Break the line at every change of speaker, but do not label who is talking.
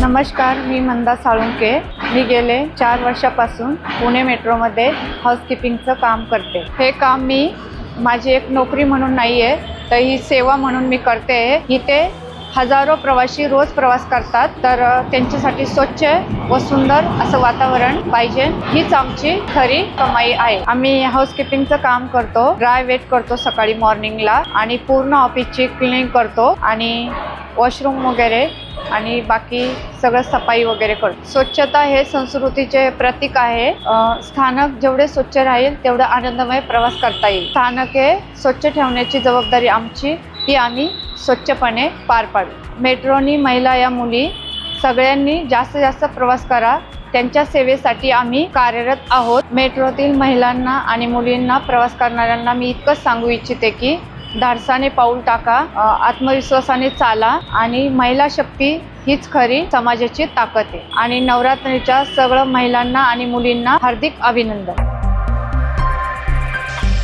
नमस्कार मी मंदा साळुंके. मी गेले चार वर्षापासून पुणे मेट्रोमध्ये हाऊसकीपिंगचं काम करते. हे काम मी माझी एक नोकरी म्हणून नाही आहे तर ही सेवा म्हणून मी करते. आहे इथे हजारो प्रवासी रोज प्रवास करतात तर त्यांच्यासाठी स्वच्छ व सुंदर असं वातावरण पाहिजे. हीच आमची खरी कमाई आहे. आम्ही हाऊसकीपिंगचं काम करतो ड्राय वेट करतो सकाळी मॉर्निंगला आणि पूर्ण ऑफिसची क्लिनिंग करतो आणि वॉशरूम वगैरे आणि बाकी सगळं सफाई वगैरे करतो. स्वच्छता हे संस्कृतीचे प्रतीक आहे. स्थानक जेवढे स्वच्छ राहील तेवढं आनंदमय प्रवास करता येईल. स्थानक हे स्वच्छ ठेवण्याची जबाबदारी आमची ती आम्ही स्वच्छपणे पार पाडू. मेट्रोनी महिला या मुली सगळ्यांनी जास्तीत जास्त प्रवास करा. त्यांच्या सेवेसाठी आम्ही कार्यरत आहोत. मेट्रोतील महिलांना आणि मुलींना प्रवास करणाऱ्यांना मी इतकंच सांगू इच्छिते की धाडसाने पाऊल टाका आत्मविश्वासाने चाला आणि महिला शक्ती हीच खरी समाजाची ताकद आहे. आणि नवरात्रीच्या सगळं महिलांना आणि मुलींना हार्दिक अभिनंदन.